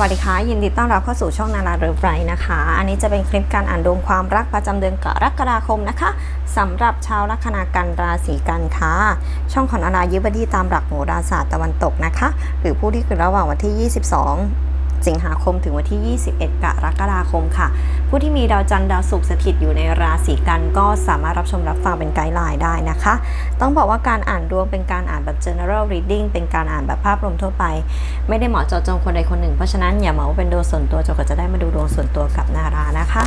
วัสดีค่ะ ยินดีต้อนรับเข้าสู่ช่องนาราเรือไรนะคะ อันนี้จะเป็นคลิปการอ่านดวงความรักประจำเดือนกรกฎาคมนะคะสำหรับชาวลัคนากันราศีกันค่ะ ช่องของนารายุบดีตามหลักโหราศาสตร์ตะวันตกนะคะ หรือผู้ที่เกิดระหว่างวันที่ 22 สิงหาคมถึงวันที่ 21 กรกฎาคมค่ะ ผู้ที่มีดาวจันทร์ดาวศุกร์สถิตอยู่ในราศีกันก็สามารถรับชมรับฟังเป็นไกด์ไลน์ได้นะคะ ต้องบอกว่าการอ่านดวงเป็นการอ่านแบบ general reading เป็นการอ่านแบบภาพรวมทั่วไป ไม่ได้เหมาะเจาะจงคนใดคนหนึ่ง เพราะฉะนั้นอย่าเหมาว่าเป็นดวงส่วนตัวจนกว่าจะได้มาดูดวงส่วนตัวกับนารานะคะ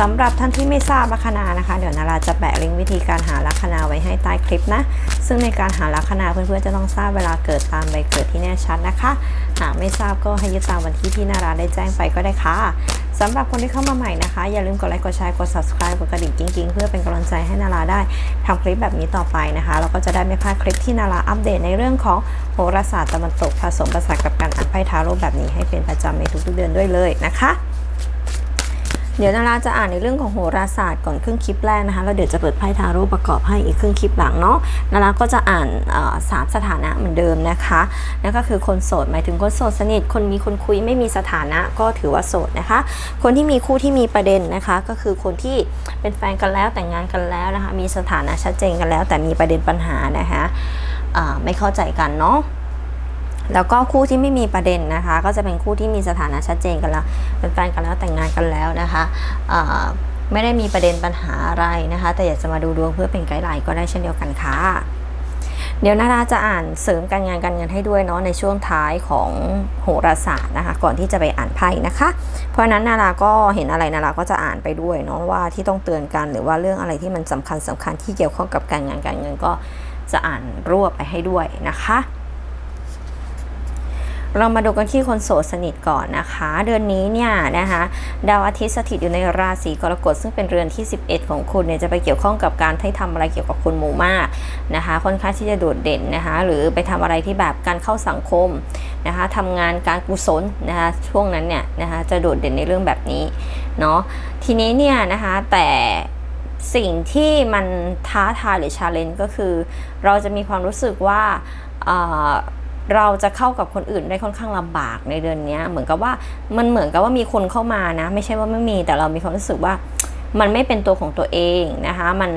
สำหรับท่านที่ไม่ทราบลัคนานะคะ เดี๋ยวนาราจะแปะลิงก์วิธีการหาลัคนาไว้ให้ใต้คลิปนะ ซึ่งในการหาลัคนาเพื่อนๆจะต้องทราบเวลาเกิดตามใบเกิดที่แน่ชัดนะคะ หากไม่ทราบก็ให้ยึดตามวันที่ที่นาราได้แจ้งไปก็ได้ค่ะสำหรับคนที่เข้ามาใหม่นะคะ อย่าลืมกดไลค์กดแชร์กด subscribe กดกระดิ่งกิ๊งๆ เพื่อเป็นกำลังใจให้นาราได้ทำคลิปแบบนี้ต่อไปนะคะแล้วก็จะได้ไม่พลาดคลิปที่นาราอัปเดตในเรื่องของโหราศาสตร์ตะวันตกผสมผสานกับการอ่านไพ่ทาโร่แบบนี้ให้เป็นประจำในทุกๆเดือนด้วยเลยนะคะ เดี๋ยวนาราจะอ่านในเรื่องของโหราศาสตร์ก่อนครึ่งคลิปแรกนะคะแล้วเดี๋ยวจะเปิดไพ่ทาโร่ประกอบให้อีกครึ่งคลิปหลังเนาะนาราก็จะอ่านสามสถานะเหมือนเดิมนะคะนั่นก็คือคนโสดหมายถึงคนโสดสนิทคนมีคนคุยไม่มีสถานะก็ถือว่าโสดนะคะ คนที่มีคู่ที่มีประเด็นนะคะ ก็คือคนที่เป็นแฟนกันแล้วแต่งงานกันแล้วนะคะมีสถานะชัดเจนกันแล้ว แต่มีประเด็นปัญหานะคะไม่เข้าใจกันเนาะ แล้วก็คู่ที่ไม่มีประเด็นนะคะ ก็จะเป็นคู่ที่มีสถานะชัดเจนกันแล้วเป็นแฟนกันแล้วแต่งงานกันแล้วนะคะไม่ได้มีประเด็นปัญหาอะไรนะคะ แต่อยากจะมาดูดวงเพื่อเป็นไกด์ไลน์ก็ได้เช่นเดียวกันค่ะเดี๋ยวนาราจะอ่านเสริมการงานการเงินให้ด้วยเนาะในช่วงท้ายของโหราศาสตร์นะคะ ก่อนที่จะไปอ่านไพ่นะคะ เพราะนั้นนาราก็เห็นอะไรนาราก็จะอ่านไปด้วยเนาะว่าที่ต้องเตือนกันหรือว่าเรื่องอะไรที่มันสำคัญสำคัญที่เกี่ยวข้องกับการงานการเงินก็จะอ่านรวบไปให้ด้วยนะคะ เรามาดูกันที่คนโสดสนิทก่อนนะคะ เดือนนี้เนี่ยนะคะดาวอาทิตย์สถิตอยู่ในราศีกรกฎซึ่งเป็นเรือนที่ 11 ของคุณเนี่ยจะไปเกี่ยวข้องกับการให้ทำอะไรเกี่ยวกับคนหมู่มากนะคะค่อนข้างที่จะโดดเด่นนะคะหรือไปทำอะไรที่แบบการเข้าสังคมนะคะทำงานการกุศลนะคะช่วงนั้นเนี่ยนะคะจะโดดเด่นในเรื่องแบบนี้เนาะทีนี้เนี่ยนะคะแต่สิ่งที่มันท้าทายหรือชาเลนจ์ก็คือ เราจะมีความรู้สึกว่า เราจะเข้ากับคนอื่นได้ค่อนข้างลำบากในเดือนนี้เหมือนกับว่ามันเหมือนกับว่ามีคนเข้ามานะ ไม่ใช่ว่าไม่มีแต่เรามีความรู้สึกว่ามันไม่เป็นตัวของตัวเองนะคะมัน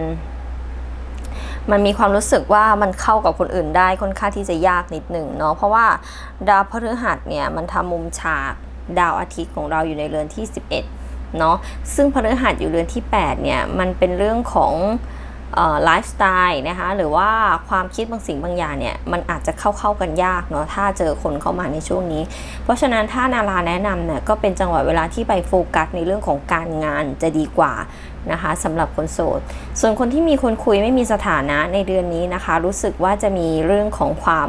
มันมีความรู้สึกว่ามันเข้ากับคนอื่นได้ค่อนข้างที่จะยากนิดหนึ่งเนาะเพราะว่าดาวพฤหัสเนี่ยมันทำมุมฉากดาวอาทิตย์ของเราอยู่ในเรือนที่ 11เนาะซึ่งพฤหัสอยู่เรือนที่ 8 เนี่ย มันเป็นเรื่องของ ไลฟ์สไตล์นะคะหรือว่าความคิดบางสิ่งบางอย่างเนี่ยมันอาจจะเข้าเข้ากันยากเนาะถ้าเจอคนเข้ามาในช่วงนี้ เพราะฉะนั้นถ้านาราแนะนำเนี่ยก็เป็นจังหวะเวลาที่ไปโฟกัสในเรื่องของการงานจะดีกว่านะคะสำหรับคนโสด ส่วนคนที่มีคนคุยไม่มีสถานะในเดือนนี้นะคะ รู้สึกว่าจะมีเรื่องของความ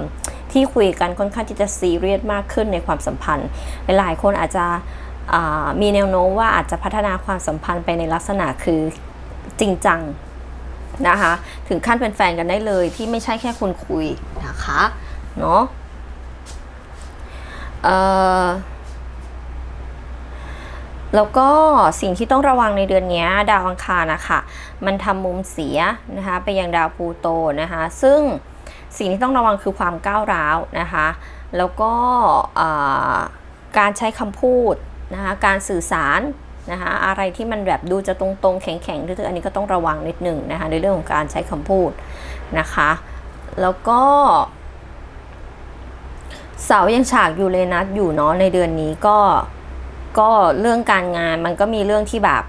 ที่คุยกันค่อนข้างที่จะซีเรียสมากขึ้นในความสัมพันธ์ หลายคนอาจจะมีแนวโน้มว่าอาจจะพัฒนาความสัมพันธ์ไปในลักษณะคือจริงจัง นะคะ ถึงขั้นเป็นแฟนกันได้เลยที่ไม่ใช่แค่คนคุยนะคะเนาะเอ่อแล้วก็สิ่งที่ต้องระวังในเดือนนี้ดาวอังคารนะคะมันทำมุมเสียนะคะไปยังดาวพูโตนะคะซึ่งสิ่งที่ต้องระวังคือความก้าวร้าวนะคะแล้วก็การใช้คำพูดนะคะการสื่อสาร นะคะอะไรที่มันแบบดูจะตรงๆ แข็งๆทื่อๆอันนี้ก็ต้องระวังนิดหนึ่งนะคะในเรื่องของการใช้คำพูดนะคะ แล้วก็เสายังฉากอยู่เลยนะอยู่เนาะในเดือนนี้ก็ก็เรื่องการงานมันก็มีเรื่องที่แบบ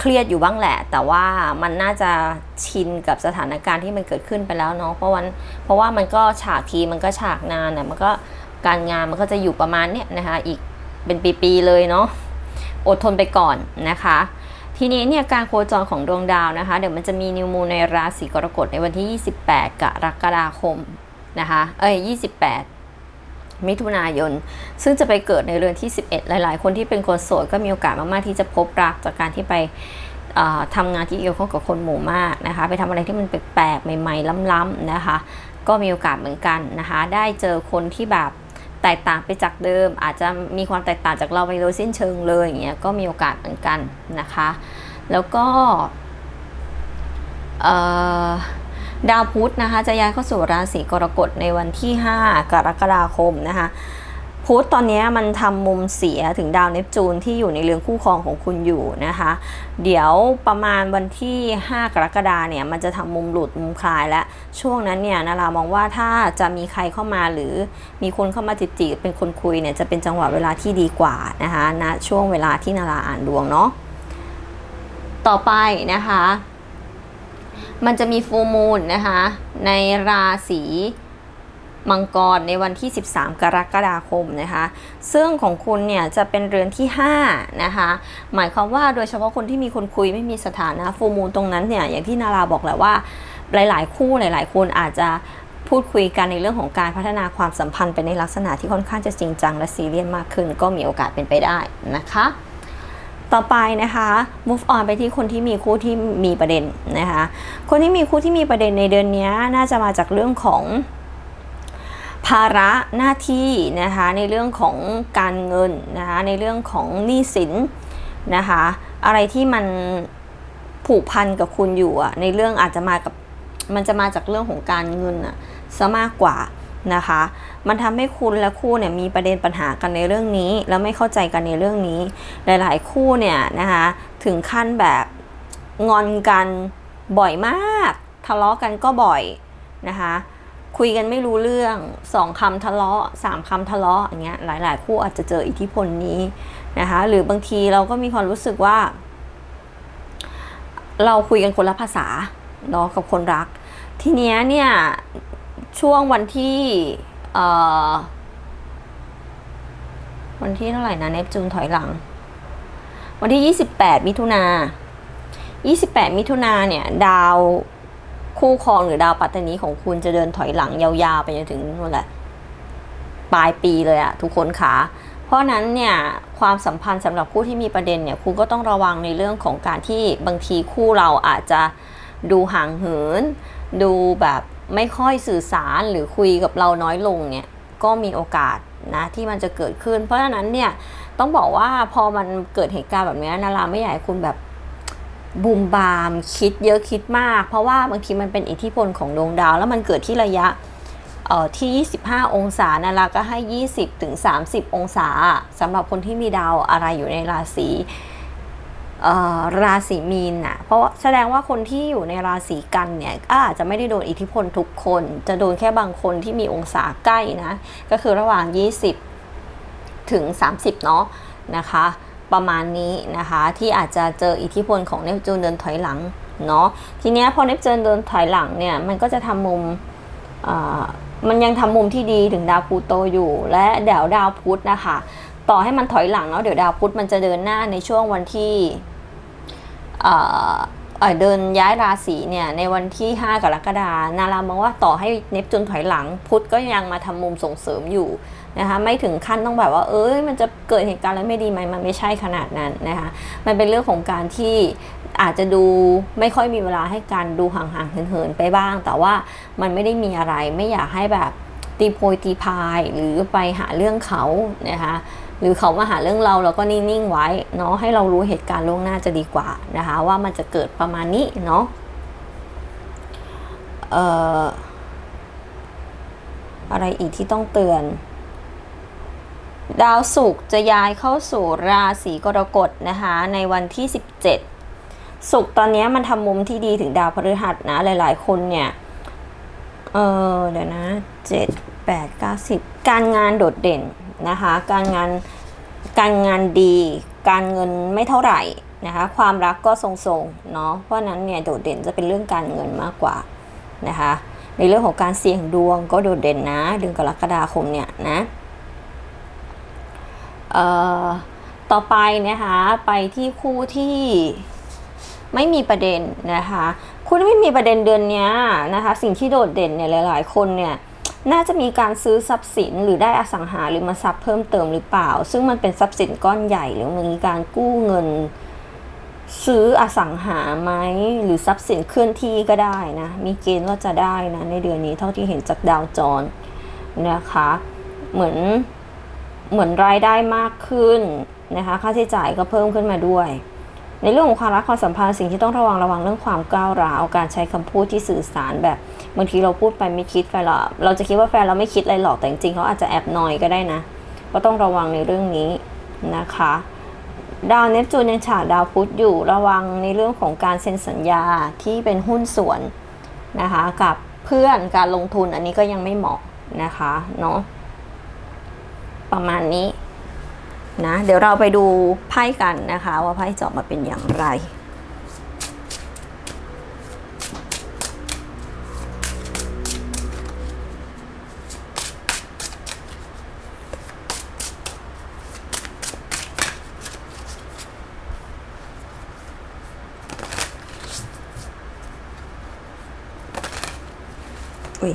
เครียดอยู่บ้างแหละ แต่ว่ามันน่าจะชินกับสถานการณ์ที่มันเกิดขึ้นไปแล้วเนาะเพราะวันเพราะว่ามันก็ฉากทีมันก็ฉากนานน่ะมันก็การงานมันก็จะอยู่ประมาณเนี้ยนะคะอีกเป็นปีๆเลยเนาะ อดทนไปก่อนนะคะ ทีนี้เนี่ยการโคจรของดวงดาวนะคะ เดี๋ยวมันจะมีนิวมูในราศีกรกฎในวันที่ 28 กรกฎาคมนะคะ เอ้ย 28 มิถุนายน ซึ่งจะไปเกิดในเรือนที่ 11 หลายๆ คนที่เป็นคนโสดก็มีโอกาสมาก ๆ ที่จะพบรักจากการที่ไปเอ่อทำงานที่เกี่ยวข้องกับคนหมู่มากนะคะ ไปทำอะไรที่มันแปลกๆใหม่ ๆ ล้ำๆนะคะ ก็มีโอกาสเหมือนกันนะคะ ได้เจอคนที่แบบ แตกต่างไปจากเดิม อาจจะมีความแตกต่างจากเราไปโดยสิ้นเชิงเลยอย่างเงี้ยก็มีโอกาสเหมือนกันนะคะ แล้วก็ดาวพุธนะคะจะย้ายเข้าสู่ราศีกรกฎในวันที่ 5 กรกฎาคมนะคะ พุธตอนนี้มันทำมุมเสียถึงดาวเนปจูนที่อยู่ในเรือนคู่ครองของคุณอยู่นะคะ เดี๋ยวประมาณวันที่ 5 กรกฎาเนี่ยมันจะทำมุมหลุดมุมคลายและช่วงนั้นเนี่ยนารามองว่าถ้าจะมีใครเข้ามาหรือมีคนเข้ามาจิจีบเป็นคนคุยเนี่ยจะเป็นจังหวะเวลาที่ดีกว่านะคะณนะช่วงเวลาที่นาราอ่านดวงเนาะต่อไปนะคะ มันจะมีฟูมูลนะคะในราศี มังกรในวันที่ 13 กรกฎาคมนะคะ ซึ่งของคุณเนี่ยจะเป็นเรือนที่ 5 นะคะ หมายความว่าโดยเฉพาะคนที่มีคนคุยไม่มีสถานะฟูมูลตรงนั้นเนี่ยอย่างที่นาราบอกแหละว่าหลาย ๆ คู่หลาย ๆ คนอาจจะพูดคุยกันในเรื่องของการพัฒนาความสัมพันธ์ไปในลักษณะที่ค่อนข้างจะจริงจังและซีเรียสมากขึ้น ก็มีโอกาสเป็นไปได้นะคะ ต่อไปนะคะ move on ไปที่คนที่มีคู่ที่มีประเด็นนะคะ คนที่มีคู่ที่มีประเด็นในเดือนนี้น่าจะมาจากเรื่องของ ภาระหน้าที่นะคะในเรื่องของการเงินนะคะในเรื่องของหนี้สินนะคะอะไรที่มันผูกพันกับคุณอยู่อะในเรื่องอาจจะมากับมันจะมาจากเรื่องของการเงินอะซะมากกว่านะคะ มันทำให้คุณและคู่เนี่ยมีประเด็นปัญหากันในเรื่องนี้ แล้วไม่เข้าใจกันในเรื่องนี้ หลายๆ คู่เนี่ยนะคะถึงขั้นแบบงอนกันบ่อยมาก ทะเลาะกันก็บ่อยนะคะ คุยกันไม่รู้เรื่องสองคำทะเลาะสามคำทะเลาะอย่างเงี้ยหลายๆ คู่อาจจะเจออิทธิพลนี้นะคะหรือบางทีเราก็มีความรู้สึกว่า เราคุยกันคนละภาษาเนาะกับคนรัก ทีเนี้ยเนี่ยช่วงวันที่เอ่อวันที่เท่าไหร่นะเนปจูนถอยหลัง วันที่ 28 มิถุนา28 มิถุนาเนี่ย ดาว คู่ครองหรือดาวปัตตานีของคุณจะเดินถอยหลังยาวๆ ไปจนถึงนู่นแหละปลายปีเลยอะทุกคนขาเพราะนั้นเนี่ยความสัมพันธ์สำหรับคู่ที่มีประเด็นเนี่ยคุณก็ต้องระวังในเรื่องของการที่บางทีคู่เราอาจจะดูห่างเหิน ดูแบบไม่ค่อยสื่อสารหรือคุยกับเราน้อยลงเนี่ยก็มีโอกาสนะที่มันจะเกิดขึ้น เพราะฉะนั้นเนี่ยต้องบอกว่าพอมันเกิดเหตุการณ์แบบนี้นาราไม่อยากให้คุณแบบ บูมบามคิดเยอะคิดมาก เพราะว่าบางทีมันเป็นอิทธิพลของดวงดาว แล้วมันเกิดที่ระยะเอ่อที่ 25 องศานาราก็ให้ 20ถึง30 องศาสำหรับคนที่มีดาวอะไรอยู่ในราศีราศีมีนน่ะ เพราะแสดงว่าคนที่อยู่ในราศีกันเนี่ยอาจจะไม่ได้โดนอิทธิพลทุกคน จะโดนแค่บางคนที่มีองศาใกล้นะ ก็คือระหว่าง 20 ถึง 30 เนาะนะคะ ประมาณนี้นะคะ ที่อาจจะเจออิทธิพลของเนปจูนเดินถอยหลังเนาะทีเนี้ยพอเนปจูนเดินถอยหลังเนี่ยมันก็จะทำมุมมันยังทำมุมที่ดีถึงดาวพูโตอยู่ และเดี๋ยวดาวพุธนะคะ ต่อให้มันถอยหลังเนาะเดี๋ยวดาวพุธมันจะเดินหน้าในช่วงวันที่เดินย้ายราศีเนี่ยในวันที่ 5 กรกฎานารา มองว่าต่อให้เนปจูนถอยหลัง พุธก็ยังมาทำมุมส่งเสริมอยู่ นะคะไม่ถึงขั้นต้องแบบว่าเอ้ยมันจะเกิดเหตุการณ์แล้วไม่ดีไหมมันไม่ใช่ขนาดนั้นนะคะมันเป็นเรื่องของการที่อาจจะดูไม่ค่อยมีเวลาให้การดูห่างๆเหินๆไปบ้าง แต่ว่ามันไม่ได้มีอะไรไม่อยากให้แบบตีโพยตีพายหรือไปหาเรื่องเขานะคะหรือเขามาหาเรื่องเราเราก็นิ่งๆไว้เนาะให้เรารู้เหตุการณ์ล่วงหน้าจะดีกว่านะคะว่ามันจะเกิดประมาณนี้เนาะอออะไรอีกที่ต้องเตือน ดาวศุกร์จะย้ายเข้าสู่ราศีกรกฎนะคะในวันที่ 17 ศุกร์ตอนนี้มันทำมุมที่ดีถึงดาวพฤหัสนะหลายๆ คนเนี่ย เออเดี๋ยวนะ7 8 9 10การงานโดดเด่นนะคะการงานการงานดีการเงินไม่เท่าไหร่นะคะความรักก็ทรงๆเนาะเพราะนั้นเนี่ยโดดเด่นจะเป็นเรื่องการเงินมากกว่านะคะในเรื่องของการเสี่ยงดวงก็โดดเด่นนะเดือนกรกฎาคมเนี่ยนะ ต่อไปนะคะไปที่คู่ที่ไม่มีประเด็นนะคะคู่ที่ไม่มีประเด็นเดือนนี้นะคะ สิ่งที่โดดเด่นเนี่ยหลาย ๆ คนเนี่ยน่าจะมีการซื้อทรัพย์สินหรือได้อสังหาหรือมาทรัพย์เพิ่มเติมหรือเปล่า ซึ่งมันเป็นทรัพย์สินก้อนใหญ่หรือมีการกู้เงิน ซื้ออสังหาไหมหรือทรัพย์สินเคลื่อนที่ก็ได้นะมีเกณฑ์ว่าจะได้นะในเดือนนี้เท่าที่เห็นจากดาวจรนะคะ เหมือน เหมือนรายได้มากขึ้นนะคะค่าใช้จ่ายก็เพิ่มขึ้นมาด้วย ในเรื่องของความรักความสัมพันธ์สิ่งที่ต้องระวังระวังเรื่องความก้าวร้าวการใช้คำพูดที่สื่อสารแบบบางทีเราพูดไปไม่คิดแฟนเราเราจะคิดว่าแฟนเราไม่คิดอะไรหรอกแต่จริงๆเขาอาจจะแอบนอยก็ได้นะ ก็ต้องระวังในเรื่องนี้นะคะ ดาวเนปจูนยังฉาดาวพุธอยู่ระวังในเรื่องของการเซ็นสัญญาที่เป็นหุ้นส่วนนะคะกับเพื่อนการลงทุนอันนี้ก็ยังไม่เหมาะนะคะเนาะ ประมาณนี้นะเดี๋ยวเราไปดูไพ่กันนะคะ ว่าไพ่จะออกมาเป็นอย่างไร อุ้ย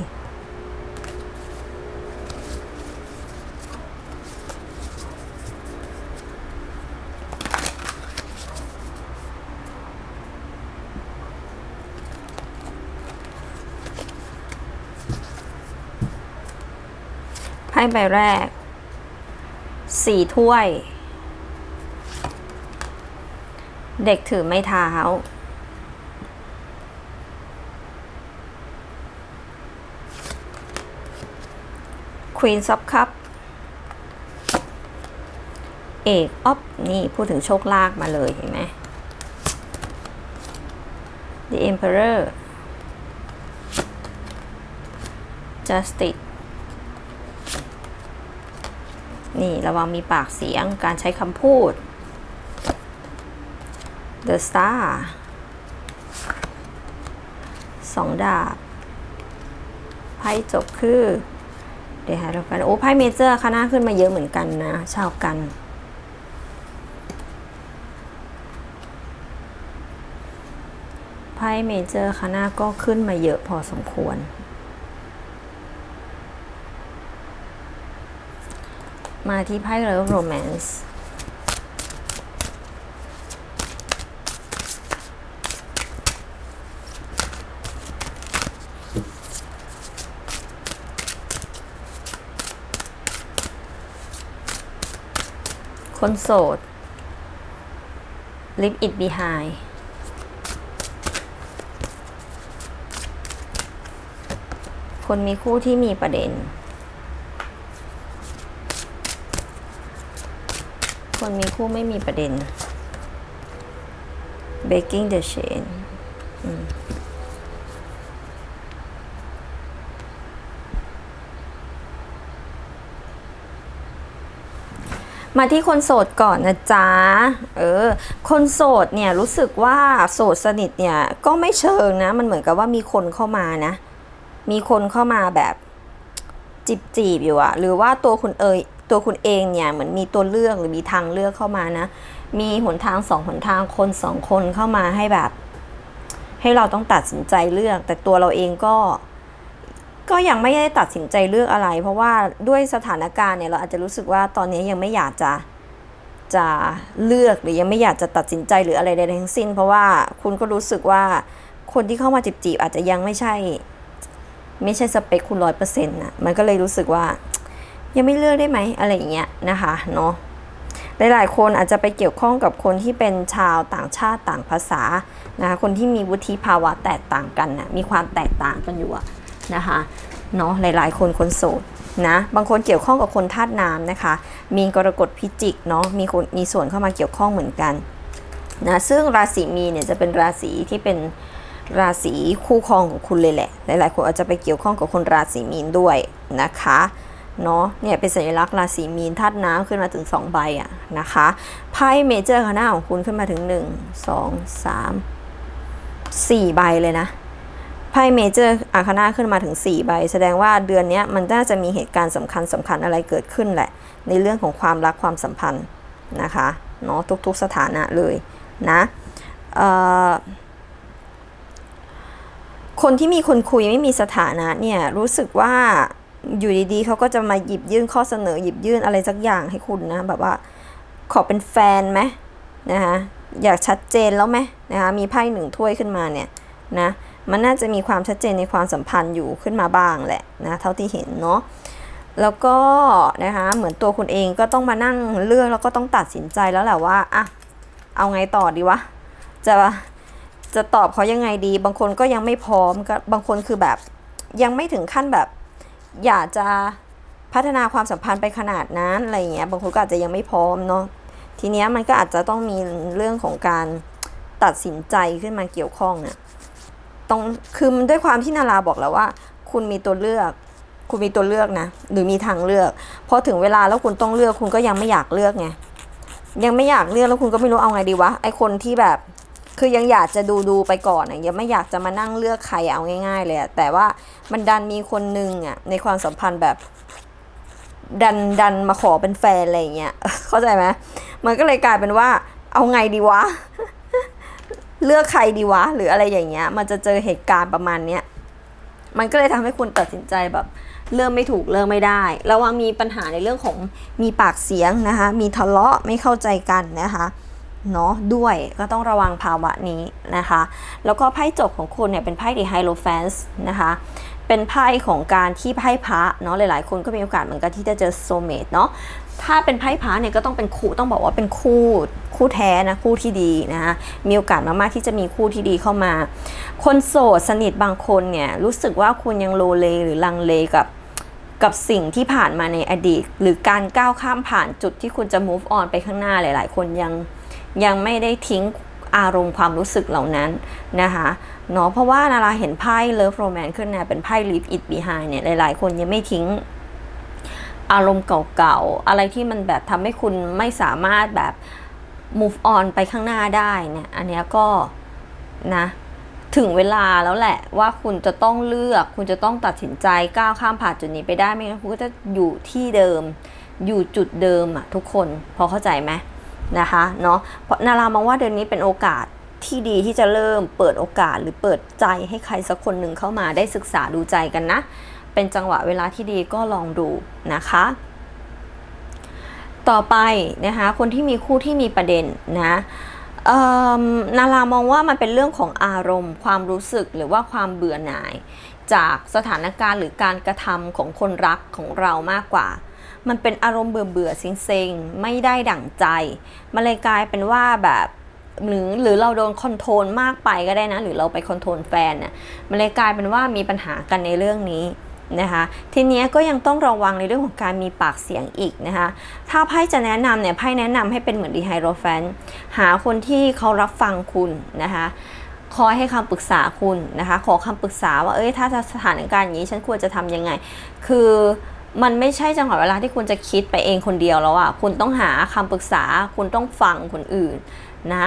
ไพ่ใบแรกสี่ถ้วย เด็กถือไม้เท้า Queen of Cup เอกออฟนี่พูดถึงโชคลากมาเลยเห็นไหม The Emperor Justice นี่ระวังมีปากเสียงการใช้คำพูด The Star สองดาบ ไพ่จบคือ เดี๋ยวหาเรากัน โอ้ไพ่เมเจอร์คณะขึ้นมาเยอะเหมือนกันนะ ชาวกัน ไพ่เมเจอร์คณะก็ขึ้นมาเยอะพอสมควร มาที่ไพ่เลิฟโรแมนส์คนโสด Leave it behind คนมีคู่ที่มีประเด็น คนมีคู่ไม่มีประเด็น Breaking the chain มาที่คนโสดก่อนนะจ๊ะ เออ คนโสดเนี่ยรู้สึกว่าโสดสนิทเนี่ยก็ไม่เชิงนะ มันเหมือนกับว่ามีคนเข้ามานะ มีคนเข้ามาแบบจีบจีบอยู่อะหรือว่าตัวคุณเอย ตัวคุณเองเนี่ยเหมือนมีตัวเลือกหรือมีทางเลือกเข้ามานะ มีหนทางสองหนทางคนสองคนเข้ามาให้แบบ ให้เราต้องตัดสินใจเลือก แต่ตัวเราเองก็ ก็ยังไม่ได้ตัดสินใจเลือกอะไร เพราะว่าด้วยสถานการณ์เนี่ยเราอาจจะรู้สึกว่าตอนนี้ยังไม่อยากจะจะเลือกหรือยังไม่อยากจะตัดสินใจหรืออะไรใดทั้งสิ้น เพราะว่าคุณก็รู้สึกว่าคนที่เข้ามาจีบๆอาจจะยังไม่ใช่ ไม่ใช่สเปคคุณร้อยเปอร์เซ็นต์นะมันก็เลยรู้สึกว่า ยังไม่เลือกได้ไหมอะไรอย่างเงี้ยนะคะเนาะหลายๆคนอาจจะไปเกี่ยวข้องกับคนที่เป็นชาวต่างชาติต่างภาษานะคะคนที่มีวุฒิภาวะแตกต่างกันนะมีความแตกต่างกันอยู่นะคะเนาะหลายๆ คนคนโสดนะบางคนเกี่ยวข้องกับคนธาตุน้ำนะคะ มีกรกฎพิจิกเนาะมีคนมีส่วนเข้ามาเกี่ยวข้องเหมือนกันนะซึ่งราศีมีเนี่ยจะเป็นราศีที่เป็นราศีคู่ครองของคุณเลยแหละ หลาย ๆ คนอาจจะไปเกี่ยวข้องกับคนราศีมีนด้วยนะคะ เนาะเนี่ยเป็นสัญลักษณ์ราศีมีนธาตุน้ำขึ้นมาถึง 2 ใบอะนะคะไพ่เมเจอร์คณะของคุณขึ้นมาถึง 1 2 3 4 ใบเลยนะไพ่เมเจอร์อาคานาขึ้นมาถึง 4 ใบ แสดงว่าเดือนนี้มันน่าจะมีเหตุการณ์สำคัญสำคัญอะไรเกิดขึ้นแหละ ในเรื่องของความรักความสัมพันธ์นะคะเนาะทุกๆสถานะเลยนะคนที่มีคนคุยไม่มีสถานะเนี่ยรู้สึกว่า อยู่ดีๆเขาก็จะมาหยิบยื่นข้อเสนอหยิบยื่นอะไรสักอย่างให้คุณนะแบบว่าขอเป็นแฟนไหมนะคะอยากชัดเจนแล้วไหมนะคะมีไพ่หนึ่งถ้วยขึ้นมาเนี่ยนะมันน่าจะมีความชัดเจนในความสัมพันธ์อยู่ขึ้นมาบ้างแหละนะเท่าที่เห็นเนาะแล้วก็นะคะเหมือนตัวคุณเองก็ต้องมานั่งเลือกแล้วก็ต้องตัดสินใจแล้วแหละว่าอะเอาไงต่อดีวะจะจะตอบเขายังไงดี บางคนก็ยังไม่พร้อมก็บางคนคือแบบยังไม่ถึงขั้นแบบ อยากจะพัฒนาความสัมพันธ์ไปขนาดนั้นอะไรเงี้ยบางคนก็อาจจะยังไม่พร้อมเนาะทีเนี้ยมันก็อาจจะต้องมีเรื่องของการตัดสินใจขึ้นมาเกี่ยวข้องเนี่ยต้องคือมันด้วยความที่นาราบอกแล้วว่า คุณมีตัวเลือก คุณมีตัวเลือกนะหรือมีทางเลือกพอถึงเวลาแล้วคุณต้องเลือกคุณก็ยังไม่อยากเลือกไงยังไม่อยากเลือกแล้วคุณก็ไม่รู้เอาไงดีวะไอคนที่แบบ คือยังอยากจะดูดูไปก่อนอะยังไม่อยากจะมานั่งเลือกใครเอาง่าย ๆ เลยอะแต่ว่ามันดันมีคนหนึ่งอะในความสัมพันธ์แบบ ดันดันมาขอเป็นแฟนอะไรเงี้ยเข้าใจไหมมันก็เลยกลายเป็นว่า เอาไงดีวะ เลือกใครดีวะ หรืออะไรอย่างเงี้ย มันจะเจอเหตุการณ์ประมาณเนี้ยมันก็เลยทำให้คุณตัดสินใจแบบเริ่มไม่ถูกเริ่มไม่ได้ระวังมีปัญหาในเรื่องของมีปากเสียงนะคะ มีทะเลาะไม่เข้าใจกันนะคะ เนาะด้วยก็ต้องระวังภาวะนี้นะคะ แล้วก็ไพ่จบของคุณเนี่ยเป็นไพ่ดีไฮโลแฟนส์นะคะเป็นไพ่ของการที่ไพ่พระเนาะหลายๆ คนก็มีโอกาสเหมือนกันที่จะเจอโซเมตเนาะถ้าเป็นไพ่พระเนี่ยก็ต้องเป็นคู่ต้องบอกว่าเป็นคู่คู่แท้นะคู่ที่ดีนะคะมีโอกาสมากๆที่จะมีคู่ที่ดีเข้ามา คนโสดสนิทบางคนเนี่ยรู้สึกว่าคุณยังโลเลหรือลังเลกับกับสิ่งที่ผ่านมาในอดีต หรือการก้าวข้ามผ่านจุดที่คุณจะ move on ไปข้างหน้าหลาย ๆ คนยัง ยังไม่ได้ทิ้งอารมณ์ความรู้สึกเหล่านั้นนะคะเนาะเพราะว่านาราเห็นไพ่ love romance ขึ้นเนี่ยเป็นไพ่ leave it behind เนี่ย หลาย ๆ คนยังไม่ทิ้งอารมณ์เก่าๆ อะไรที่มันแบบทำให้คุณไม่สามารถแบบ move on ไปข้างหน้าได้เนี่ย อันนี้ก็นะถึงเวลาแล้วแหละว่าคุณจะต้องเลือก คุณจะต้องตัดสินใจก้าวข้ามผ่านจุดนี้ไปได้ไม่งั้นคุณก็จะอยู่ที่เดิม อยู่จุดเดิมอะทุกคน พอเข้าใจไหม นะคะเนาะเพราะนารามองว่าเดือนนี้เป็นโอกาสที่ดีที่จะเริ่มเปิดโอกาสหรือเปิดใจให้ใครสักคนหนึ่งเข้ามาได้ศึกษาดูใจกันนะ เป็นจังหวะเวลาที่ดีก็ลองดูนะคะ ต่อไปนะคะคนที่มีคู่ที่มีประเด็นนะนารามองว่ามันเป็นเรื่องของอารมณ์ ความรู้สึกหรือว่าความเบื่อหน่าย จากสถานการณ์หรือการกระทำของคนรักของเรามากกว่า มันเป็นอารมณ์เบื่อเบื่อๆเซ็งๆ ไม่ได้ดั่งใจ มันเลยกลายเป็นว่าแบบหรือหรือเราโดนคอนโทรลมากไปก็ได้นะ หรือเราไปคอนโทรลแฟนเนี่ยมันเลยกลายเป็นว่ามีปัญหากันในเรื่องนี้นะคะทีเนี้ยก็ยังต้องระวังในเรื่องของการมีปากเสียงอีกนะคะถ้าไพ่จะแนะนำเนี่ยไพ่แนะนำให้เป็นเหมือนดีไฮโรแฟนหาคนที่เขารับฟังคุณนะคะคอยให้คำปรึกษาคุณนะคะขอคำปรึกษาว่าเอ้ยถ้าสถานการณ์อย่างนี้ฉันควรจะทำยังไง คือ มันไม่ใช่จังหวะเวลาที่คุณจะคิดไปเองคนเดียวแล้วอะคุณต้องหาคำปรึกษา คุณต้องฟังคนอื่นนะ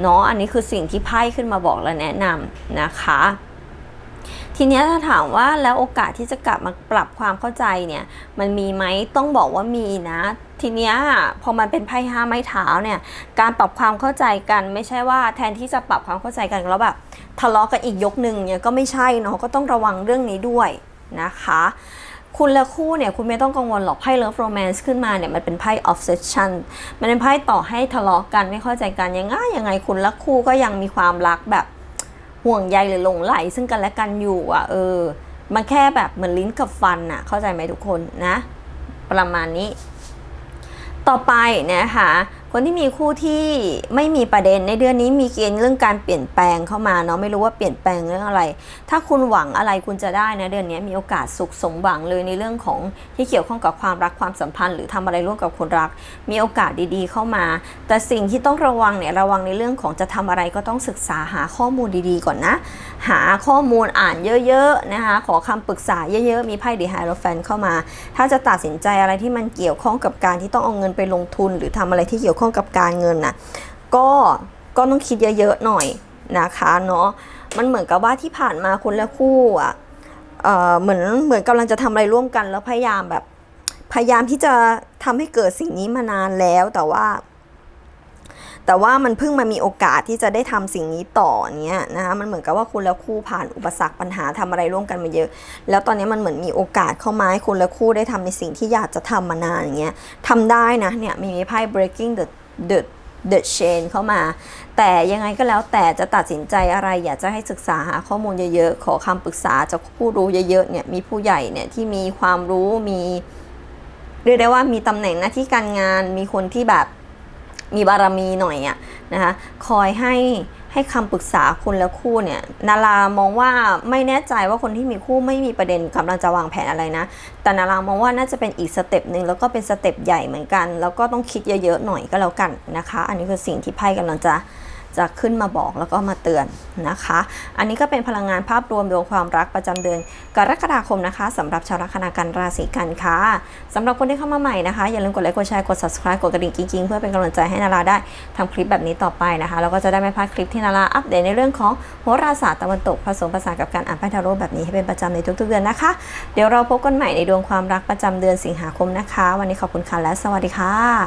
เนาะอันนี้คือสิ่งที่ไพ่ขึ้นมาบอกและแนะนำนะคะ ทีนี้ถ้าถามว่าแล้วโอกาสที่จะกลับมาปรับความเข้าใจเนี่ย มันมีไหมต้องบอกว่ามีนะ ทีนี้พอมันเป็นไพ่ห้าไม้เท้าเนี่ย การปรับความเข้าใจกัน ไม่ใช่ว่าแทนที่จะปรับความเข้าใจกันแล้วแบบทะเลาะกันอีกยกหนึ่งเนี่ยก็ไม่ใช่เนาะก็ต้องระวังเรื่องนี้ด้วยนะคะ คุณและคู่เนี่ยคุณไม่ต้องกังวลหรอกไพ่ love romance ขึ้นมาเนี่ยมันเป็นไพ่ obsession มันเป็นไพ่ต่อให้ทะเลาะกันไม่เข้าใจกันยังไงยังไงคุณและคู่ก็ยังมีความรักแบบห่วงใยหรือหลงไหล ซึ่งกันและกันอยู่อะเออ มันแค่แบบเหมือนลิ้นกับฟันอะเข้าใจไหมทุกคนนะ ประมาณนี้ ต่อไปนะคะ คนที่มีคู่ที่ไม่มีประเด็นในเดือนนี้มีเกณฑ์เรื่องการเปลี่ยนแปลงเข้ามาเนาะไม่รู้ว่าเปลี่ยนแปลงเรื่องอะไร ถ้าคุณหวังอะไรคุณจะได้นะเดือนนี้มีโอกาสสุขสมหวังเลยในเรื่องของที่เกี่ยวข้องกับความรักความสัมพันธ์ หรือทำอะไรร่วมกับคนรัก มีโอกาสดีๆ เข้ามา แต่สิ่งที่ต้องระวังเนี่ยระวังในเรื่องของจะทำอะไรก็ต้องศึกษาหาข้อมูลดีๆ ก่อนนะ หาข้อมูลอ่านเยอะๆนะคะขอคำปรึกษาเยอะๆมีไพ่ดีไฮโรแฟนเข้ามา ถ้าจะตัดสินใจอะไรที่มันเกี่ยวข้องกับการที่ต้องเอาเงินไปลงทุน หรือทำอะไรที่เกี่ยวข้องกับการเงินน่ะก็ก็ต้องคิดเยอะๆหน่อยนะคะเนาะมันเหมือนกับว่าที่ผ่านมาคนละคู่อะเออเหมือนเหมือนกำลังจะทำอะไรร่วมกันแล้วพยายามแบบ พยายามที่จะทำให้เกิดสิ่งนี้มานานแล้วแต่ว่า แต่ว่ามันเพิ่งมามีโอกาสที่จะได้ทำสิ่งนี้ต่อเนี้ยนะคะมันเหมือนกับว่าคุณและคู่ผ่านอุปสรรคปัญหาทำอะไรร่วมกันมาเยอะ แล้วตอนนี้มันเหมือนมีโอกาสเข้ามาให้คุณและคู่ได้ทำในสิ่งที่อยากจะทำมานานอย่างเงี้ยทำได้นะเนี่ยมีไพ่ breaking the the the chain เข้ามา แต่ยังไงก็แล้วแต่จะตัดสินใจอะไรอยากจะให้ศึกษาหาข้อมูลเยอะๆ ขอคำปรึกษาจากผู้รู้เยอะๆเนี่ยมีผู้ใหญ่เนี่ยที่มีความรู้มีเรียกได้ว่ามีตำแหน่งหน้าที่การงานมีคนที่แบบ มีบารมีหน่อยอะนะคะคอยให้ให้คำปรึกษาคุณและคู่เนี่ยนารามองว่าไม่แน่ใจว่าคนที่มีคู่ไม่มีประเด็นกำลังจะวางแผนอะไรนะ แต่นารามองว่าน่าจะเป็นอีกสเต็ปหนึ่งแล้วก็เป็นสเต็ปใหญ่เหมือนกัน แล้วก็ต้องคิดเยอะๆหน่อยก็แล้วกันนะคะ อันนี้คือสิ่งที่ไพ่กำลังจะ จะขึ้นมาบอกแล้วก็มาเตือนนะคะ อันนี้ก็เป็นพลังงานภาพรวมดวงความรักประจำเดือนกรกฎาคมนะคะสำหรับชาวลัคนากันราศีกันค่ะสำหรับคนที่เข้ามาใหม่นะคะ อย่าลืมกดไลค์กดแชร์กด subscribe กดกระดิ่งกิ๊งๆ เพื่อเป็นกำลังใจให้นาราได้ทำคลิปแบบนี้ต่อไปนะคะแล้วก็จะได้ไม่พลาดคลิปที่นาราอัปเดตในเรื่องของโหราศาสตร์ตะวันตกผสมผสานกับการอ่านไพ่ทาโร่แบบนี้ให้เป็นประจำในทุกๆเดือนนะคะ เดี๋ยวเราพบกันใหม่ในดวงความรักประจำเดือนสิงหาคมนะคะ วันนี้ขอบคุณค่ะและสวัสดีค่ะ